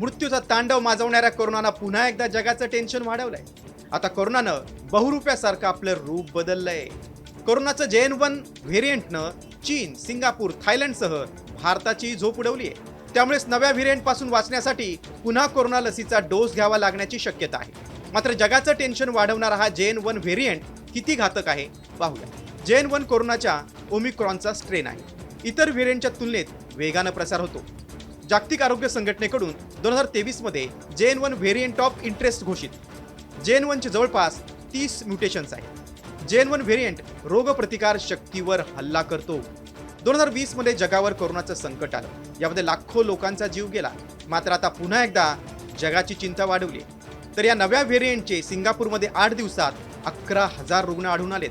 मृत्यूचा तांडव माजवणाऱ्या कोरोनानं पुन्हा एकदा जगाचं टेन्शन वाढवलंय. आता कोरोनानं बहुरूप्यासारखं आपलं रूप बदललंय. कोरोनाचं जे एन वन व्हेरियंटनं चीन सिंगापूर थायलंडसह भारताची झोप उडवली आहे त्यामुळेच नव्या व्हेरियंटपासून वाचण्यासाठी पुन्हा कोरोना लसीचा डोस घ्यावा लागण्याची शक्यता आहे. मात्र जगाचं टेन्शन वाढवणारा हा जे एन वन व्हेरियंट किती घातक आहे? पाहूया. जे एन वन कोरोनाच्या ओमिक्रॉनचा स्ट्रेन आहे. इतर व्हेरियंटच्या तुलनेत वेगानं प्रसार होतो. जागतिक आरोग्य संघटनेकडून दोन हजार तेवीसमध्ये J N one variant of interest घोषित. जे एन वनचे जवळपास तीस म्युटेशन्स आहेत. जे एन वन व्हेरियंट रोगप्रतिकार शक्तीवर हल्ला करतो. दोन हजार वीसमध्ये जगावर कोरोनाचं संकट आलं. यामध्ये लाखो लोकांचा जीव गेला. मात्र आता पुन्हा एकदा जगाची चिंता वाढवली. तर या नव्या व्हेरियंटचे सिंगापूरमध्ये आठ दिवसात अकरा हजार रुग्ण आढळून आलेत.